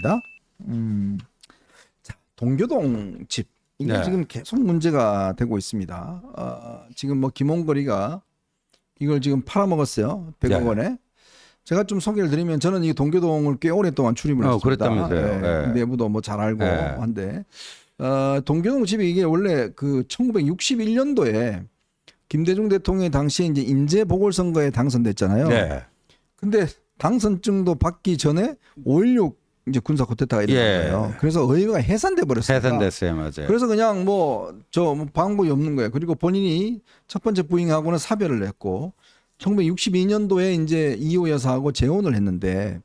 있습니다. 음, 자, 동교동 집 이게 네. 지금 계속 문제가 되고 있습니다. 어, 지금 뭐 김홍거리가 이걸 지금 팔아먹었어요. 100억 네. 원에. 제가 좀 소개를 드리면 저는 이 동교동을 꽤 오랫동안 출입을 어, 했습니다. 그랬다면서요. 예, 예. 내부도 뭐 잘 알고 예. 한데 어, 동교동 집이 이게 원래 그 1961년도에 김대중 대통령이 당시에 이제 인재 보궐선거에 당선됐잖아요. 네. 근데 당선증도 받기 전에 5.16 이제 군사 쿠데타가 일어난 예. 거예요. 그래서 의회가 해산돼 버렸어요. 해산됐어요, 맞아요. 그래서 그냥 뭐 저 방법이 없는 거예요. 그리고 본인이 첫 번째 부인하고는 사별을 했고 1962년도에 이제 이호 여사하고 재혼을 했는데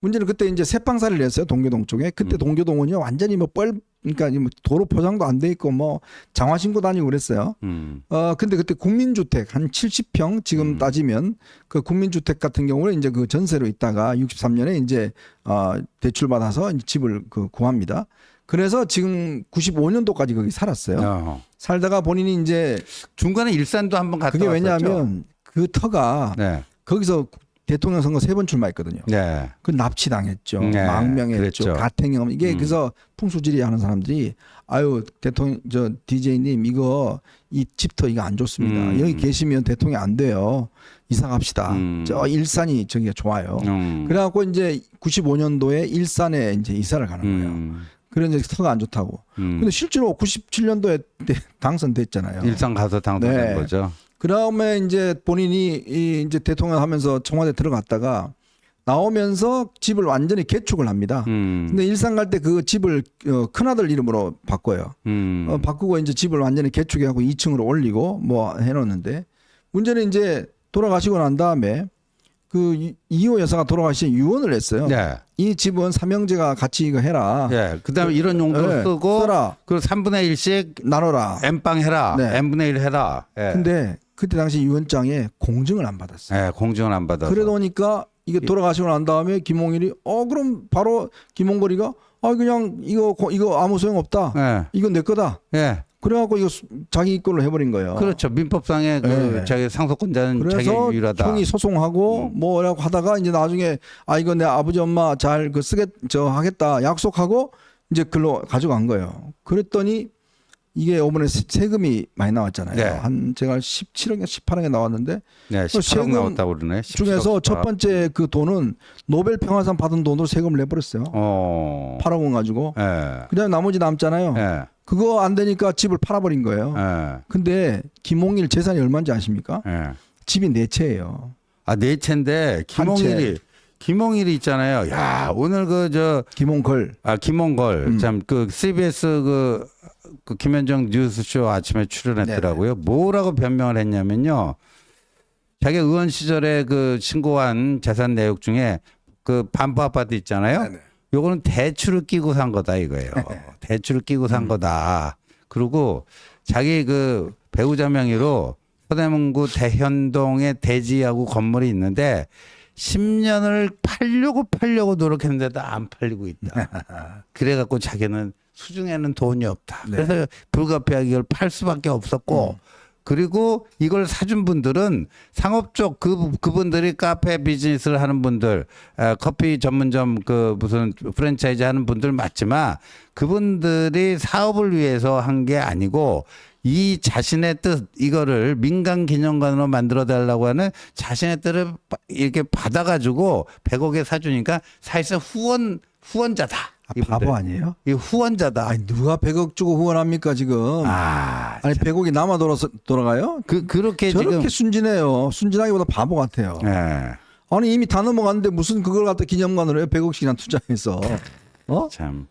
문제는 그때 이제 새빵살을 냈어요 동교동 쪽에 그때 음. 동교동은요 완전히 뭐 뻘 그러니까 뭐 도로 포장도 안 돼 있고 뭐 장화 신고 다니고 그랬어요. 음. 어 근데 그때 국민주택 한 70평 지금 음. 따지면 그 국민주택 같은 경우는 이제 그 전세로 있다가 63년에 이제 어 대출 받아서 집을 그 구합니다. 그래서 지금 95년도까지 거기 살았어요. 어. 살다가 본인이 이제 중간에 일산도 한번 갔다 그게 왔었죠. 왜냐하면 그 터가 네. 거기서 대통령 선거 세 번 출마했거든요. 네. 그 납치 당했죠. 네, 망명했죠. 가택형 이게 음. 그래서 풍수지리 하는 사람들이 아유 대통령 저 DJ님 이거 이 집터 이거 안 좋습니다. 음. 여기 계시면 대통령 안 돼요. 이사 갑시다. 음. 저 일산이 저기가 좋아요. 음. 그래갖고 이제 95년도에 일산에 이제 이사를 가는 거예요. 음. 그래 이제 터가 안 좋다고. 음. 근데 실제로 97년도에 당선됐잖아요. 일산 가서 당선된 네. 거죠. 그 다음에 이제 본인이 이 이제 대통령 하면서 청와대 들어갔다가 나오면서 집을 완전히 개축을 합니다. 음. 근데 일산 갈 때 그 집을 어, 큰아들 이름으로 바꿔요. 음. 어, 바꾸고 이제 집을 완전히 개축해하고 2층으로 올리고 뭐 해놓는데 문제는 이제 돌아가시고 난 다음에 그 이- 이호 여사가 돌아가시 유언을 했어요. 네. 이 집은 삼형제가 같이 이거 해라. 예. 그다음에 이런 용도로 네, 쓰고 써라. 그 3분의 1씩 나눠라. M빵 해라. 네. M분의 1 해라. 예. 근데 그때 당시 유언장에 공증을 안 받았어요. 예, 공증을 안 받아서. 그러다 보니까 이게 돌아가시고 난 다음에 김홍일이 어 그럼 바로 김홍거리가 아 그냥 이거 고- 이거 아무 소용 없다. 예. 이건 내 거다. 예. 그래갖고 이거 수- 자기 걸로 해버린 거예요. 그렇죠. 민법상의 그 네. 자기 상속권자는 자기 그래서 유일하다. 형이 소송하고 음. 뭐라고 하다가 이제 나중에 아 이거 내 아버지 엄마 잘 그 쓰겠 저 하겠다 약속하고 이제 글로 가져간 거예요. 그랬더니 이게 이번에 세- 세금이 많이 나왔잖아요. 네. 한 제가 17억에 18억에 나왔는데 네, 18억 세금 나왔다고 그러네. 17억 중에서 첫 18억. 번째 그 돈은 노벨 평화상 받은 돈으로 세금을 내버렸어요. 어. 8억 원 가지고. 예. 그다음에 나머지 남잖아요. 예. 그거 안 되니까 집을 팔아버린 거예요. 예. 근데 김홍일 재산이 얼마인지 아십니까? 예. 집이 네 채예요. 아, 네 채인데 김홍일이 김홍일이 있잖아요. 야, 오늘 그 저 김홍걸. 아, 김홍걸 음. 참그 CBS 그, 그 김현정 뉴스쇼 아침에 출연했더라고요. 뭐라고 변명을 했냐면요. 자기 의원 시절에 그 신고한 재산 내역 중에 그 반포 아파트 있잖아요. 네네. 요거는 대출을 끼고 산 거다 이거예요. 대출을 끼고 산 음. 거다. 그리고 자기 그 배우자 명의로 서대문구 대현동에 대지하고 건물이 있는데 10년을 팔려고 팔려고 노력했는데도 안 팔리고 있다. 그래갖고 자기는 수중에는 돈이 없다. 네. 그래서 불가피하게 이걸 팔 수밖에 없었고 음. 그리고 이걸 사준 분들은 상업 쪽 그 그분들이 카페 비즈니스를 하는 분들, 에, 커피 전문점 그 무슨 프랜차이즈 하는 분들 맞지만 그분들이 사업을 위해서 한 게 아니고 이 자신의 뜻 이거를 민간 기념관으로 만들어 달라고 하는 자신의 뜻을 빠- 이렇게 받아가지고 100억에 사주니까 사실상 후원 후원자다. 아, 이분들. 바보 아니에요? 이 후원자다. 아니 누가 100억 주고 후원합니까 지금? 아, 아니 100억이 남아 돌아서 돌아가요? 그 그렇게 저렇게 지금 순진해요. 순진하기보다 바보 같아요. 예. 아니 이미 다 넘어갔는데 무슨 그걸 갖다 기념관으로 해요? 100억씩이나 투자해서. 어? 참.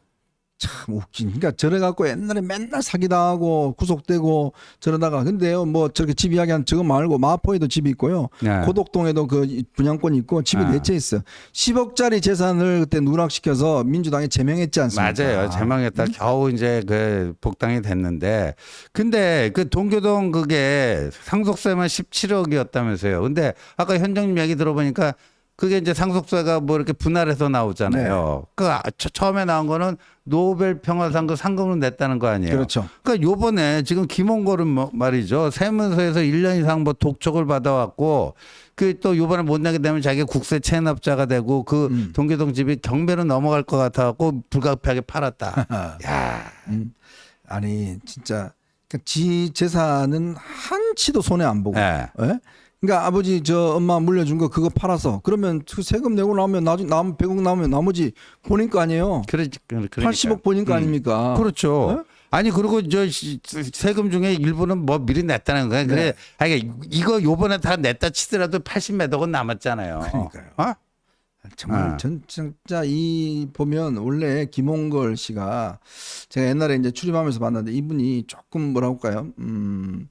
참 웃긴. 그러니까 저래 갖고 옛날에 맨날 사기당하고 구속되고 저러다가 근데요 뭐 저렇게 집 이야기한 저거 말고 마포에도 집이 있고요. 네. 고덕동에도 그 분양권이 있고 집이 아. 네채 있어요. 10억짜리 재산을 그때 누락시켜서 민주당이 제명했지 않습니까? 맞아요. 제망했다 겨우 이제 그 복당이 됐는데 근데 그 동교동 그게 상속세만 17억이었다면서요. 근데 아까 현정님 얘기 들어보니까 그게 이제 상속세가 뭐 이렇게 분할해서 나오잖아요. 네. 그 아- 처- 처음에 나온 거는 노벨 평화상 그 상금을 냈다는 거 아니에요. 그렇죠. 그러니까 요번에 지금 김홍걸은 뭐 말이죠. 세무서에서 1년 이상 뭐 독촉을 받아왔고 그 또 요번에 못 내게 되면 자기가 국세 체납자가 되고 그 음. 동교동 집이 경매로 넘어갈 것 같아 갖고 불가피하게 팔았다. 야, 음. 아니 진짜 그러니까 지 재산은 한치도 손해 안 보고. 예. 예? 그러니까 아버지 저 엄마 물려준 거 그거 팔아서 그러면 그 세금 내고 나오면 나중 남 100억 나오면 나머지 본인 거 아니에요. 그러지, 그러니까. 80억 본인 거 음. 아닙니까? 그렇죠. 어? 아니 그리고 저 시- 세금 중에 일부는 뭐 미리 냈다는 거야. 그래. 네. 아니 이거 요번에 다 냈다 치더라도 80몇 억은 남았잖아요. 그러니까요. 어? 정말 아. 전 진짜 이 보면 원래 김홍걸 씨가 제가 옛날에 이제 출입하면서 봤는데 이분이 조금 뭐라고 할까요? 음,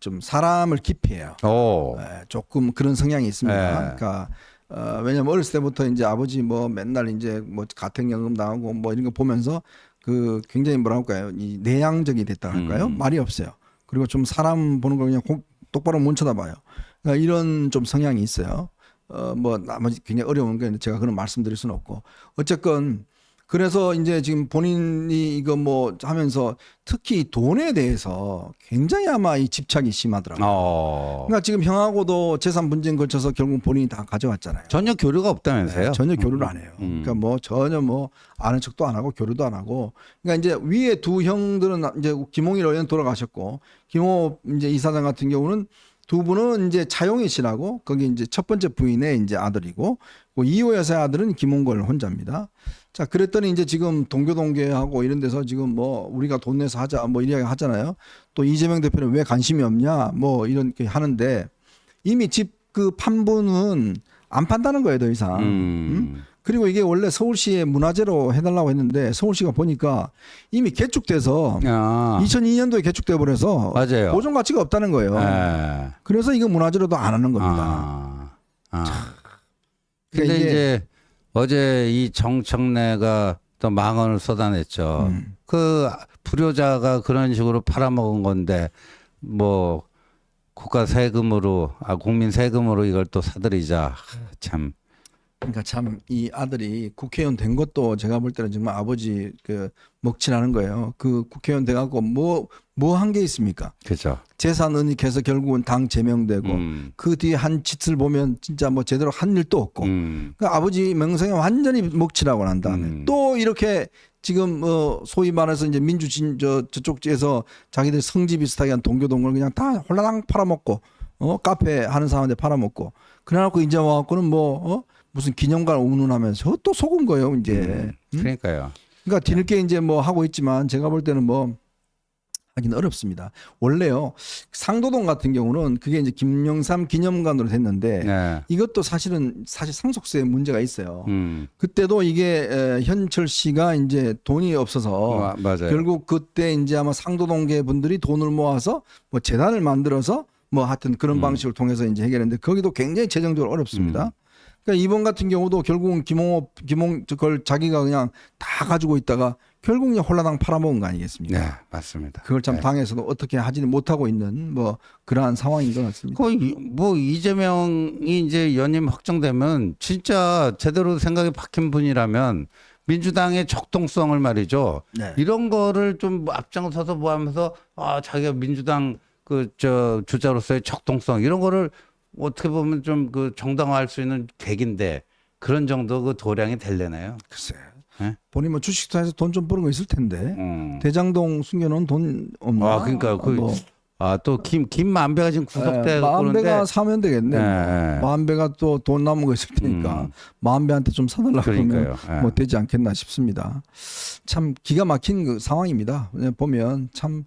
좀 사람을 기피해요. 오. 예, 조금 그런 성향이 있습니다. 네. 그러니까 어, 왜냐면 어렸을 때부터 이제 아버지 뭐 맨날 이제 뭐 가택연금 나오고 뭐 이런 거 보면서 그 굉장히 뭐라고 할까요? 이 내향적이 됐다 할까요? 음. 말이 없어요. 그리고 좀 사람 보는 거 그냥 고- 똑바로 못 쳐다봐요. 그러니까 이런 좀 성향이 있어요. 어, 뭐 나머지 굉장히 어려운 게 제가 그런 말씀드릴 수는 없고 어쨌건 그래서 이제 지금 본인이 이거 뭐 하면서 특히 돈에 대해서 굉장히 아마 이 집착이 심하더라고요. 어. 그러니까 지금 형하고도 재산 분쟁 걸쳐서 결국 본인이 다 가져왔잖아요. 전혀 교류가 없다면서요? 네, 전혀 교류를 안 해요. 음. 그러니까 뭐 전혀 뭐 아는 척도 안 하고 교류도 안 하고. 그러니까 이제 위에 두 형들은 이제 김홍일 의원 돌아가셨고 김호 이제 이사장 같은 경우는 두 분은 이제 차용희 씨라고 거기 이제 첫 번째 부인의 이제 아들이고 그 이호 여사의 아들은 김홍걸 혼자입니다. 자 그랬더니 이제 지금 동교동계하고 이런 데서 지금 뭐 우리가 돈 내서 하자 뭐 이야기 하잖아요. 또 이재명 대표는 왜 관심이 없냐 뭐 이런 게 하는데 이미 집 그 판부는 안 판다는 거예요 더 이상. 음. 그리고 이게 원래 서울시에 문화재로 해달라고 했는데 서울시가 보니까 이미 개축돼서 아. 2002년도에 개축돼 버려서 맞아요. 보존 가치가 없다는 거예요. 예. 그래서 이거 문화재로도 안 하는 겁니다. 아. 아. 근데 그러니까 이게- 이제 어제 이 정청래가 또 망언을 쏟아냈죠. 음. 그 불효자가 그런 식으로 팔아먹은 건데 뭐 국가 세금으로 아 국민 세금으로 이걸 또 사들이자 하, 참 그러니까 참 이 아들이 국회의원 된 것도 제가 볼 때는 정말 아버지 그 먹칠하는 거예요. 그 국회의원 돼갖고 뭐 뭐 한 게 있습니까? 그죠. 재산 은닉해서 결국은 당 제명되고 음. 그 뒤에 한 짓을 보면 진짜 뭐 제대로 한 일도 없고 음. 그 아버지 명성에 완전히 먹칠하고 난 다음에 음. 또 이렇게 지금 어 소위 말해서 이제 민주진 저 저쪽에서 자기들 성지 비슷하게 한 동교동을 그냥 다 홀라당 팔아먹고 어 카페 하는 사람한테 팔아먹고 그래놓고 이제 와갖고는 뭐 어? 무슨 기념관 운운하면서 또 속은 거예요 이제 음. 그러니까요. 그러니까 뒤늦게 이제 뭐 하고 있지만 제가 볼 때는 뭐 하긴 어렵습니다. 원래요 상도동 같은 경우는 그게 이제 김영삼 기념관으로 됐는데 네. 이것도 사실은 사실 상속세에 문제가 있어요. 음. 그때도 이게 에, 현철 씨가 이제 돈이 없어서 마- 맞아요. 결국 그때 이제 아마 상도동계 분들이 돈을 모아서 뭐 재단을 만들어서 뭐 하여튼 그런 음. 방식을 통해서 이제 해결했는데 거기도 굉장히 재정적으로 어렵습니다. 그러니까 이번 같은 경우도 결국은 김홍호 김홍 그걸 자기가 그냥 다 가지고 있다가 결국 그냥 홀라당 팔아먹은 거 아니겠습니까? 네, 맞습니다. 그걸 참 네. 당에서도 어떻게 하지는 못하고 있는 뭐 그러한 상황인 것 같습니다. 거의 뭐 이재명이 이제 연임 확정되면 진짜 제대로 생각이 박힌 분이라면 민주당의 적동성을 말이죠. 네. 이런 거를 좀 앞장서서 뭐 하면서 아 자기가 민주당 그 저 주자로서의 적동성 이런 거를 어떻게 보면 좀 그 정당화할 수 있는 계기인데 그런 정도 그 도량이 될래나요? 글쎄. 네? 본인 뭐 주식투자해서 돈 좀 버는 거 있을 텐데 음. 대장동 숨겨놓은 돈 없나? 아, 그러니까 그 뭐, 아 또 김 김만배가 지금 구속돼 예, 갖고 만배가 사면 되겠네. 예. 만배가 또 돈 남은 거 있을 테니까 음. 만배한테 좀 사달라고 그러면. 예. 뭐 되지 않겠나 싶습니다. 참 기가 막힌 그 상황입니다. 보면 참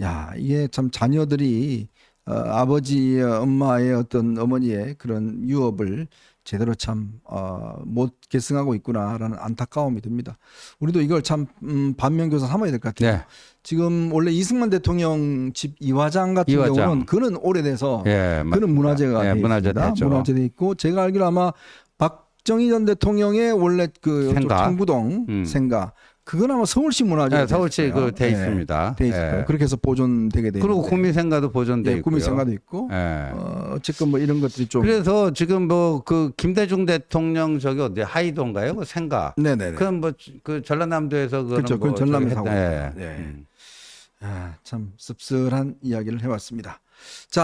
야 이게 참 자녀들이 어, 아버지의 엄마의 어떤 어머니의 그런 유업을 제대로 참못 계승하고 있구나라는 안타까움이 듭니다. 우리도 이걸 참 음, 반면교사 삼아야 될 것 같아요. 네. 지금 원래 이승만 대통령 집 이화장 같은 이화장. 경우는 그는 오래돼서 예, 그는 문화재가 예, 돼 문화재 있습니다. 됐죠. 문화재 돼 있고 제가 알기로 아마 박정희 전 대통령의 원래 그 생가. 청구동 음. 생가 그건 아마 서울시 문화재 네, 서울시 그돼 있습니다. 돼 있을 거예요. 예. 그렇게 해서 보존되게 돼 그리고 있는데. 국민생가도 보존돼 예, 있고요. 국민생가도 있고 예. 어, 어쨌건 뭐 이런 것들이 좀 그래서 지금 뭐 그 김대중 대통령 저기 어디 하이도인가요? 그 생가. 네네네. 그건 뭐 그 전라남도에서 그거는 그렇죠. 뭐 그건 저기 하고 했다. 예. 예. 음. 아, 참 씁쓸한 이야기를 해왔습니다. 자